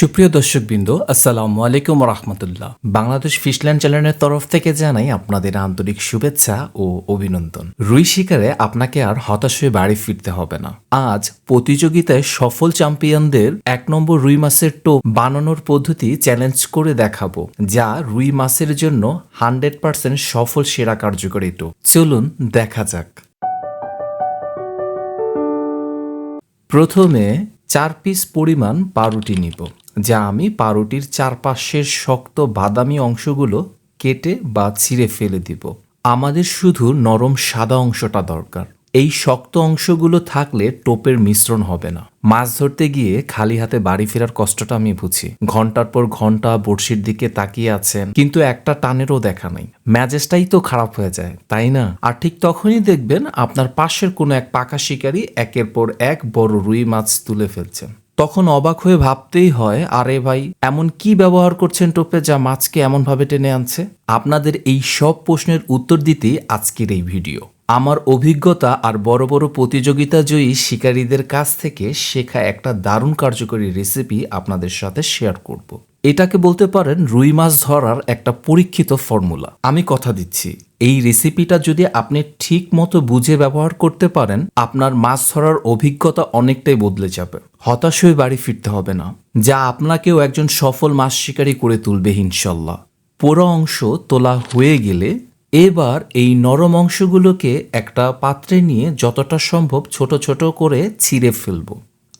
সুপ্রিয় দর্শকবৃন্দ, আসসালামু আলাইকুম রহমতুল্লাহ। বাংলাদেশ ফিশল্যান্ড চ্যানেলের তরফ থেকে জানাই আপনাদের আন্তরিক শুভেচ্ছা ও অভিনন্দন। রুই শিকারে আপনাকে আর হতাশ হয়ে বাড়ি ফিরতে হবে না। আজ প্রতিযোগিতায় সফল চ্যাম্পিয়নদের এক নম্বর রুই মাছের টোপ বানানোর পদ্ধতি চ্যালেঞ্জ করে দেখাবো, যা রুই মাছের জন্য হান্ড্রেড পার্সেন্ট সফল সেরা কার্যকরী টোপ। চলুন দেখা যাক। প্রথমে চার পিস পরিমাণ পাউরুটি নিব। যা আমি পাউরুটির চারপাশের শক্ত বাদামি অংশগুলো কেটে বা ছিঁড়ে ফেলে দিব। আমাদের শুধু নরম সাদা অংশটা দরকার। এই শক্ত অংশগুলো থাকলে টোপের মিশ্রণ হবে না। মাছ ধরতে গিয়ে খালি হাতে বাড়ি ফেরার কষ্টটা আমি বুঝি। ঘণ্টার পর ঘণ্টা বড়শির দিকে তাকিয়ে আছেন, কিন্তু একটা টানেরও দেখা নাই। ম্যাজেসটাই তো খারাপ হয়ে যায়, তাই না? আর ঠিক তখনই দেখবেন আপনার পাশের কোনো এক পাকা শিকারী একের পর এক বড় রুই মাছ তুলে ফেলছেন। তখন অবাক হয়ে ভাবতেই হয়, আরে ভাই, এমন কি ব্যবহার করছেন টোপে যা মাছকে এমনভাবে টেনে আনছে আপনাদের এই সব প্রশ্নের উত্তর দিতেই আজকের এই ভিডিও আমার অভিজ্ঞতা আর বড় বড় প্রতিযোগিতা জয়ী শিকারীদের কাছ থেকে শেখা একটা দারুণ কার্যকরী রেসিপি আপনাদের সাথে শেয়ার করব। এটাকে বলতে পারেন রুই মাছ ধরার একটা পরীক্ষিত ফর্মুলা। আমি কথা দিচ্ছি, এই রেসিপিটা যদি আপনি ঠিক মতো বুঝে ব্যবহার করতে পারেন, আপনার মাছ ধরার অভিজ্ঞতা অনেকটাই বদলে যাবে। হতাশ হয়ে বাড়ি ফিরতে হবে না, যা আপনাকেও একজন সফল মাছ শিকারী করে তুলবে ইনশাল্লাহ। পোড়া অংশ তোলা হয়ে গেলে এবার এই নরম অংশগুলোকে একটা পাত্রে নিয়ে যতটা সম্ভব ছোট ছোট করে ছিঁড়ে ফেলব।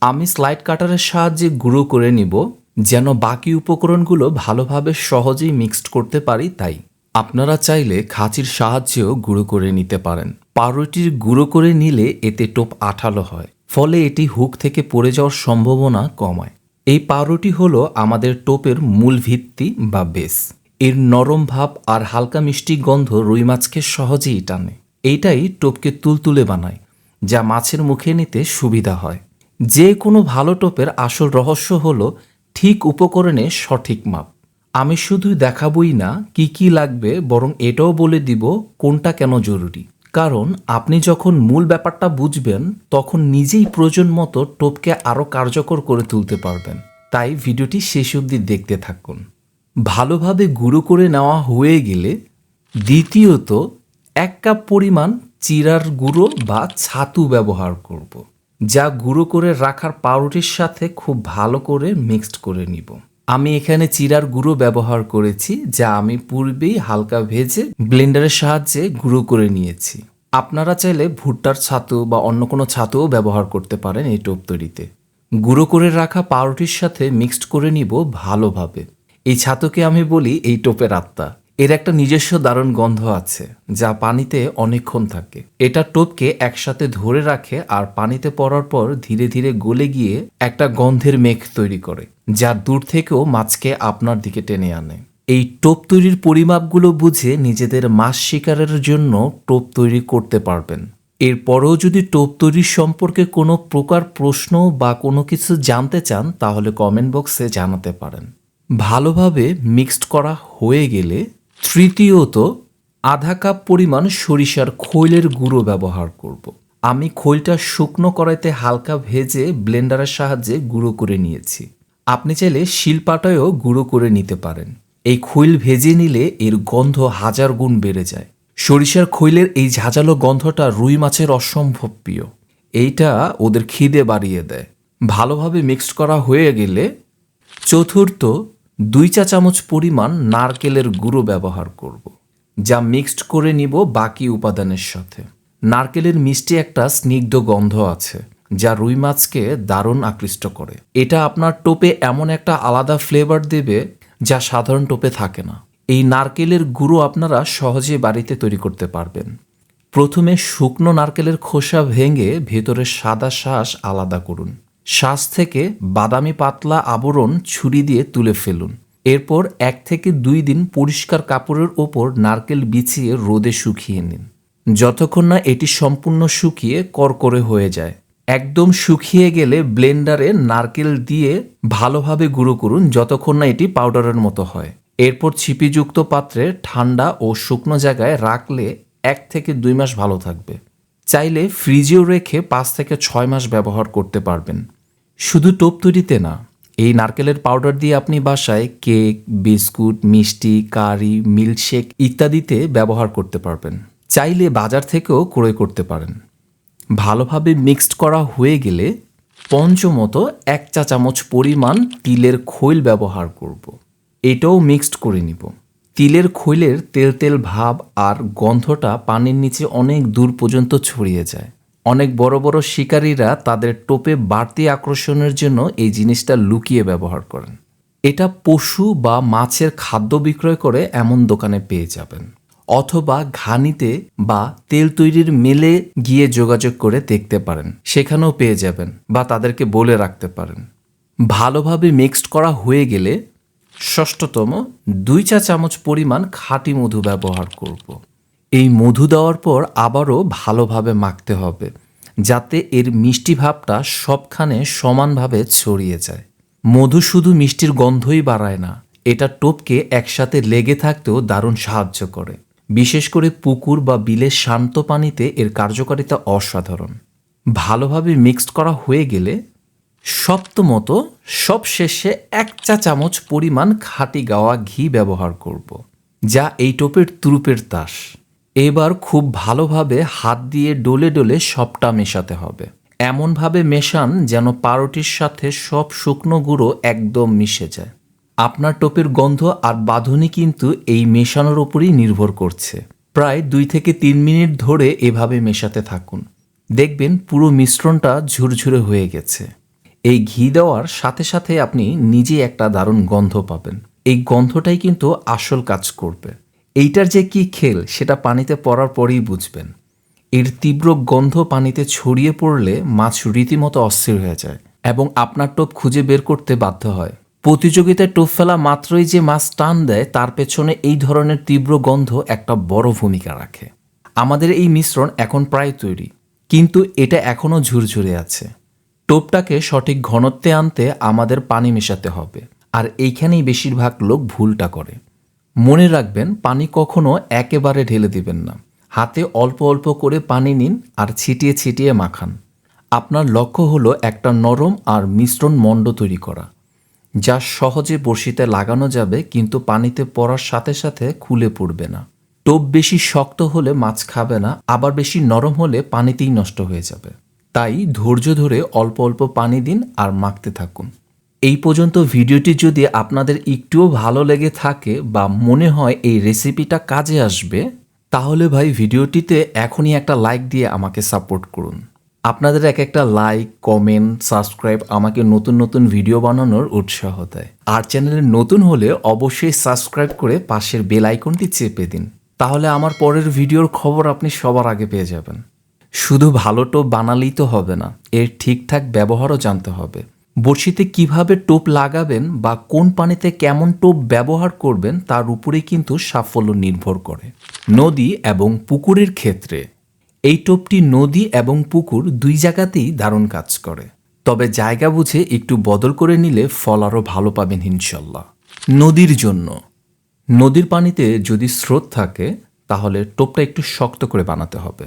আমি স্লাইড কাটারের সাহায্যে গুঁড়ো করে নিব। যেন বাকি উপকরণগুলো ভালোভাবে সহজেই মিক্সড করতে পারি তাই। আপনারা চাইলে খাঁচির সাহায্যেও গুঁড়ো করে নিতে পারেন। পাউরুটির গুঁড়ো করে নিলে এতে টোপ আঠালো হয়, ফলে এটি হুক থেকে পড়ে যাওয়ার সম্ভাবনা কমায়। এই পাউরুটি হলো আমাদের টোপের মূল ভিত্তি বা বেস। এর নরম ভাব আর হালকা মিষ্টি গন্ধ রুই মাছকে সহজেই টানে। এইটাই টোপকে তুলতুলে বানায়, যা মাছের মুখে নিতে সুবিধা হয়। যে কোনো ভালো টোপের আসল রহস্য হলো ঠিক উপকরণে সঠিক মাপ। আমি শুধু দেখাবই না কি কি লাগবে, বরং এটাও বলে দিব কোনটা কেন জরুরি। কারণ আপনি যখন মূল ব্যাপারটা বুঝবেন, তখন নিজেই প্রয়োজন মতো টোপকে আরও কার্যকর করে তুলতে পারবেন। তাই ভিডিওটি শেষ অবধি দেখতে থাকুন। ভালোভাবে গুঁড়ো করে নেওয়া হয়ে গেলে দ্বিতীয়ত এক কাপ পরিমাণ চিরার গুঁড়ো বা ছাতু ব্যবহার করব। যা গুঁড়ো করে রাখার পাউরুটির সাথে খুব ভালো করে মিক্সড করে নিব। আমি এখানে চিরার গুঁড়ো ব্যবহার করেছি, যা আমি পূর্বেই হালকা ভেজে ব্লেন্ডারের সাহায্যে গুঁড়ো করে নিয়েছি। আপনারা চাইলে ভুট্টার ছাতু বা অন্য কোনো ছাতুও ব্যবহার করতে পারেন এই টোপ তৈরিতে। গুঁড়ো করে রাখা পাউরুটির সাথে মিক্সড করে নিব ভালোভাবে। এই ছাতুকে আমি বলি এই টোপের আত্মা। এর একটা নিজস্ব দারুণ গন্ধ আছে, যা পানিতে অনেকক্ষণ থাকে। এটা টোপকে একসাথে ধরে রাখে আর পানিতে পড়ার পর ধীরে ধীরে গলে গিয়ে একটা গন্ধের মেঘ তৈরি করে, যা দূর থেকেও মাছকে আপনার দিকে টেনে আনে। এই টোপ তৈরির পরিমাপগুলো বুঝে নিজেদের মাছ শিকারের জন্য টোপ তৈরি করতে পারবেন। এরপরেও যদি টোপ তৈরির সম্পর্কে কোনো প্রকার প্রশ্ন বা কোনো কিছু জানতে চান, তাহলে কমেন্ট বক্সে জানাতে পারেন। ভালোভাবে মিক্সড করা হয়ে গেলে তৃতীয়ত, আধা কাপ পরিমাণ সরিষার খৈলের গুঁড়ো ব্যবহার করব। আমি খৈলটা শুকনো কড়াইতে হালকা ভেজে ব্লেন্ডারের সাহায্যে গুঁড়ো করে নিয়েছি। আপনি চাইলে শিলপাটায়ও গুঁড়ো করে নিতে পারেন। এই খৈল ভেজে নিলে এর গন্ধ হাজার গুণ বেড়ে যায়। সরিষার খৈলের এই ঝাঁঝালো গন্ধটা রুই মাছের অসম্ভব প্রিয়। এইটা ওদের খিদে বাড়িয়ে দেয়। ভালোভাবে মিক্সড করা হয়ে গেলে চতুর্থ দুই চা চামচ পরিমাণ নারকেলের গুঁড়ো ব্যবহার করব। যা মিক্সড করে নিব বাকি উপাদানের সাথে। নারকেলের মিষ্টি একটা স্নিগ্ধ গন্ধ আছে, যা রুই মাছকে দারুণ আকৃষ্ট করে। এটা আপনার টোপে এমন একটা আলাদা ফ্লেভার দেবে, যা সাধারণ টোপে থাকে না। এই নারকেলের গুঁড়ো আপনারা সহজে বাড়িতে তৈরি করতে পারবেন। প্রথমে শুকনো নারকেলের খোসা ভেঙে ভেতরের সাদা শ্বাস আলাদা করুন। শ্বাস থেকে বাদামি পাতলা আবরণ ছুরি দিয়ে তুলে ফেলুন। এরপর এক থেকে দুই দিন পরিষ্কার কাপড়ের ওপর নারকেল বিছিয়ে রোদে শুকিয়ে নিন। যতক্ষণ না এটি সম্পূর্ণ শুকিয়ে করকরে হয়ে যায়। একদম শুকিয়ে গেলে ব্লেন্ডারে নারকেল দিয়ে ভালোভাবে গুঁড়ো করুন যতক্ষণ না এটি পাউডারের মতো হয়। এরপর ছিপিযুক্ত পাত্রে ঠান্ডা ও শুকনো জায়গায় রাখলে এক থেকে দুই মাস ভালো থাকবে। চাইলে ফ্রিজেও রেখে পাঁচ থেকে ছয় মাস ব্যবহার করতে পারবেন। শুধু টোপ তৈরিতে না, এই নারকেলের পাউডার দিয়ে আপনি বাসায় কেক, বিস্কুট, মিষ্টি, কারি, মিল্কশেক ইত্যাদিতে ব্যবহার করতে পারবেন। চাইলে বাজার থেকেও ক্রয় করতে পারেন। ভালোভাবে মিক্সড করা হয়ে গেলে পঞ্চমত এক চা চামচ পরিমাণ তিলের খৈল ব্যবহার করব। এটাও মিক্সড করে নিব। তিলের খৈলের তেল তেল ভাব আর গন্ধটা পানির নিচে অনেক দূর পর্যন্ত ছড়িয়ে যায়। অনেক বড় বড় শিকারীরা তাদের টোপে বাড়তি আকর্ষণের জন্য এই জিনিসটা লুকিয়ে ব্যবহার করেন। এটা পশু বা মাছের খাদ্য বিক্রয় করে এমন দোকানে পেয়ে যাবেন। অথবা ঘানিতে বা তেল তৈরির মেলে গিয়ে যোগাযোগ করে দেখতে পারেন। সেখানেও পেয়ে যাবেন বা তাদেরকে বলে রাখতে পারেন। ভালোভাবে মিক্সড করা হয়ে গেলে ষষ্ঠতম দুই চা চামচ পরিমাণ খাঁটি মধু ব্যবহার করব। এই মধু দেওয়ার পর আবারও ভালোভাবে মাখতে হবে, যাতে এর মিষ্টি ভাবটা সবখানে সমানভাবে ছড়িয়ে যায়। মধু শুধু মিষ্টির গন্ধই বাড়ায় না, এটা টোপকে একসাথে লেগে থাকতেও দারুণ সাহায্য করে। বিশেষ করে পুকুর বা বিলের শান্ত পানিতে এর কার্যকারিতা অসাধারণ। ভালোভাবে মিক্সড করা হয়ে গেলে সপ্তমত সবশেষে এক চা চামচ পরিমাণ খাঁটি গাওয়া ঘি ব্যবহার করব। যা এই টোপের তুরুপের তাস এবার খুব ভালোভাবে হাত দিয়ে ডলে ডলে সবটা মেশাতে হবে। এমনভাবে মেশান যেন পাউরুটির সাথে সব শুকনো গুঁড়ো একদম মিশে যায়। আপনার টোপের গন্ধ আর বাঁধনি কিন্তু এই মেশানোর উপরই নির্ভর করছে। প্রায় দুই থেকে তিন মিনিট ধরে এভাবে মেশাতে থাকুন। দেখবেন পুরো মিশ্রণটা ঝুরঝুরে হয়ে গেছে। এই ঘি দেওয়ার সাথে সাথে আপনি নিজে একটা দারুণ গন্ধ পাবেন। এই গন্ধটাই কিন্তু আসল কাজ করবে। এইটার যে কি খেল, সেটা পানিতে পড়ার পরেই বুঝবেন। এর তীব্র গন্ধ পানিতে ছড়িয়ে পড়লে মাছ রীতিমতো অস্থির হয়ে যায় এবং আপনার টোপ খুঁজে বের করতে বাধ্য হয়। প্রতিযোগিতায় টোপ ফেলা মাত্রই যে মাছ টান দেয়, তার পেছনে এই ধরনের তীব্র গন্ধ একটা বড় ভূমিকা রাখে। আমাদের এই মিশ্রণ এখন প্রায় তৈরি, কিন্তু এটা এখনও ঝুরঝুরে আছে। টোপটাকে সঠিক ঘনত্বে আনতে আমাদের পানি মেশাতে হবে, আর এইখানেই বেশিরভাগ লোক ভুলটা করে। মনে রাখবেন, পানি কখনো একেবারে ঢেলে দিবেন না। হাতে অল্প অল্প করে পানি নিন আর ছিটিয়ে ছিটিয়ে মাখান। আপনার লক্ষ্য হলো একটা নরম আর মিশ্রণ মণ্ড তৈরি করা। যা সহজে বড়শিতে লাগানো যাবে, কিন্তু পানিতে পড়ার সাথে সাথে খুলে পড়বে না। টোপ বেশি শক্ত হলে মাছ খাবে না, আবার বেশি নরম হলে পানিতেই নষ্ট হয়ে যাবে। তাই ধৈর্য ধরে অল্প অল্প পানি দিন আর মাখতে থাকুন। এই পর্যন্ত ভিডিওটি যদি আপনাদের একটুও ভালো লেগে থাকে বা মনে হয় এই রেসিপিটা কাজে আসবে, তাহলে ভাই ভিডিওটিতে এখনই একটা লাইক দিয়ে আমাকে সাপোর্ট করুন। আপনাদের এক একটা লাইক কমেন্ট সাবস্ক্রাইব আমাকে নতুন নতুন ভিডিও বানানোর উৎসাহ দেয়। আর চ্যানেলে নতুন হলে অবশ্যই সাবস্ক্রাইব করে পাশের বেল আইকনটি চেপে দিন। তাহলে আমার পরের ভিডিওর খবর আপনি সবার আগে পেয়ে যাবেন। শুধু ভালো টোপ বানালেই তো হবে না, এর ঠিকঠাক ব্যবহারও জানতে হবে। বড়শিতে কীভাবে টোপ লাগাবেন বা কোন পানিতে কেমন টোপ ব্যবহার করবেন তার উপরেই কিন্তু সাফল্য নির্ভর করে। নদী এবং পুকুরের ক্ষেত্রে এই টোপটি নদী এবং পুকুর দুই জায়গাতেই দারুণ কাজ করে। তবে জায়গা বুঝে একটু বদল করে নিলে ফল আরও ভালো পাবেন ইনশাল্লাহ। নদীর জন্য নদীর পানিতে যদি স্রোত থাকে তাহলে টোপটা একটু শক্ত করে বানাতে হবে,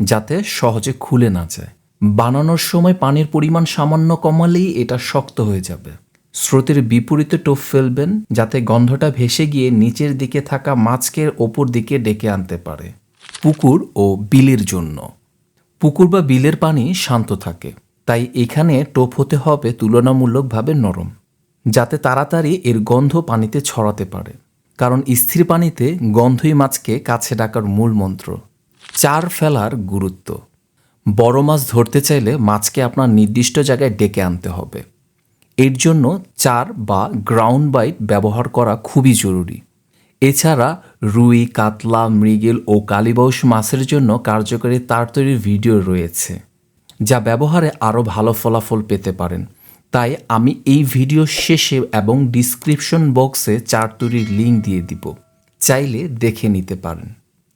যাতে সহজে খুলে না যায়। বানানোর সময় পানির পরিমাণ সামান্য কমালেই এটা শক্ত হয়ে যাবে। স্রোতের বিপরীতে টোপ ফেলবেন যাতে গন্ধটা ভেসে গিয়ে নিচের দিকে থাকা মাছকে ওপর দিকে ডেকে আনতে পারে। পুকুর ও বিলের জন্য। পুকুর বা বিলের পানি শান্ত থাকে, তাই এখানে টোপ হতে হবে তুলনামূলকভাবে নরম, যাতে তাড়াতাড়ি এর গন্ধ পানিতে ছড়াতে পারে। কারণ স্থির পানিতে গন্ধই মাছকে কাছে ডাকার মূল মন্ত্র। চার ফেলার গুরুত্ব। বড় মাছ ধরতে চাইলে মাছকে আপনার নির্দিষ্ট জায়গায় ডেকে আনতে হবে। এর জন্য চার বা গ্রাউন্ড বাইট ব্যবহার করা খুবই জরুরি। এছাড়া রুই, কাতলা, মৃগেল ও কালীবাউস মাছের জন্য কার্যকরী তার তৈরির ভিডিও রয়েছে, যা ব্যবহারে আরও ভালো ফলাফল পেতে পারেন। তাই আমি এই ভিডিও শেষে এবং ডিসক্রিপশন বক্সে চার তৈরির লিঙ্ক দিয়ে দিব। চাইলে দেখে নিতে পারেন।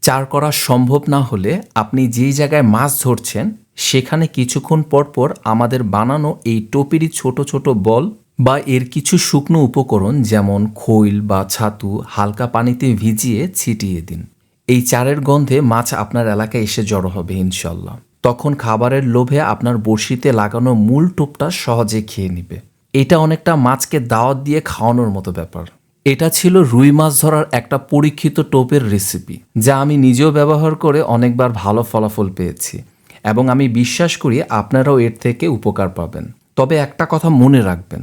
চার করা সম্ভব না হলে আপনি যেই জায়গায় মাছ ধরছেন, সেখানে কিছুক্ষণ পর পর আমাদের বানানো এই টোপেরই ছোট ছোট বল বা এর কিছু শুকনো উপকরণ যেমন খৈল বা ছাতু হালকা পানিতে ভিজিয়ে ছিটিয়ে দিন। এই চারের গন্ধে মাছ আপনার এলাকায় এসে জড়ো হবে ইনশাল্লাহ। তখন খাবারের লোভে আপনার বড়শিতে লাগানো মূল টোপটা সহজে খেয়ে নিবে। এটা অনেকটা মাছকে দাওয়াত দিয়ে খাওয়ানোর মতো ব্যাপার। এটা ছিল রুই মাছ ধরার একটা পরীক্ষিত টোপের রেসিপি যা আমি নিজেও ব্যবহার করে অনেকবার ভালো ফলাফল পেয়েছি এবং আমি বিশ্বাস করি আপনারাও এর থেকে উপকার পাবেন। তবে একটা কথা মনে রাখবেন,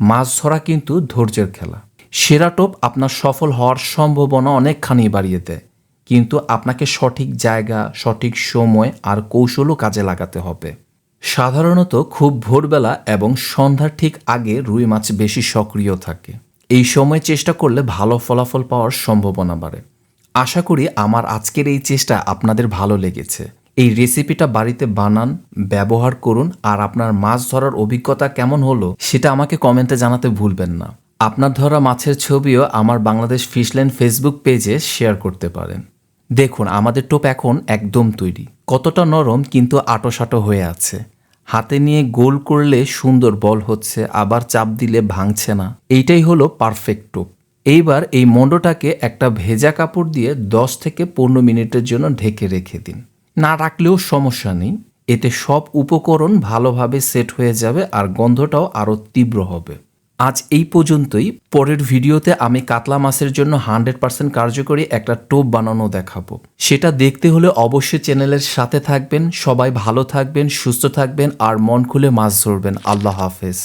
মাছ ধরা কিন্তু ধৈর্যের খেলা। সেরা টোপ আপনার সফল হওয়ার সম্ভাবনা অনেকখানি বাড়িয়ে দেয়, কিন্তু আপনাকে সঠিক জায়গা, সঠিক সময় আর কৌশলও কাজে লাগাতে হবে। সাধারণত খুব ভোরবেলা এবং সন্ধ্যার ঠিক আগে রুই মাছ বেশি সক্রিয় থাকে। এই সময় চেষ্টা করলে ভালো ফলাফল পাওয়ার সম্ভাবনা বাড়ে। আশা করি আমার আজকের এই চেষ্টা আপনাদের ভালো লেগেছে। এই রেসিপিটা বাড়িতে বানান, ব্যবহার করুন আর আপনার মাছ ধরার অভিজ্ঞতা কেমন হলো সেটা আমাকে কমেন্টে জানাতে ভুলবেন না। আপনার ধরা মাছের ছবিও আমার বাংলাদেশ ফিশল্যান্ড ফেসবুক পেজে শেয়ার করতে পারেন। দেখুন, আমাদের টোপ এখন একদম তৈরি। কতটা নরম কিন্তু আটোসাটো হয়ে আছে। হাতে নিয়ে গোল করলে সুন্দর বল হচ্ছে, আবার চাপ দিলে ভাঙছে না। এইটাই হলো পারফেক্ট টোপ। এইবার এই মন্ডটাকে একটা ভেজা কাপড় দিয়ে 10 থেকে পনেরো মিনিটের জন্য ঢেকে রেখে দিন। না রাখলেও সমস্যা নেই। এতে সব উপকরণ ভালোভাবে সেট হয়ে যাবে আর গন্ধটাও আরও তীব্র হবে। আজ এই পর্যন্তই। পরের ভিডিওতে আমি কাতলা মাছের জন্য হান্ড্রেড পার্সেন্ট কার্যকরী একটা টোপ বানানো দেখাবো। সেটা দেখতে হলে অবশ্যই চ্যানেলের সাথে থাকবেন, সবাই ভালো থাকবেন, সুস্থ থাকবেন, আর মন খুলে মাছ ধরবেন। আল্লাহ হাফেজ।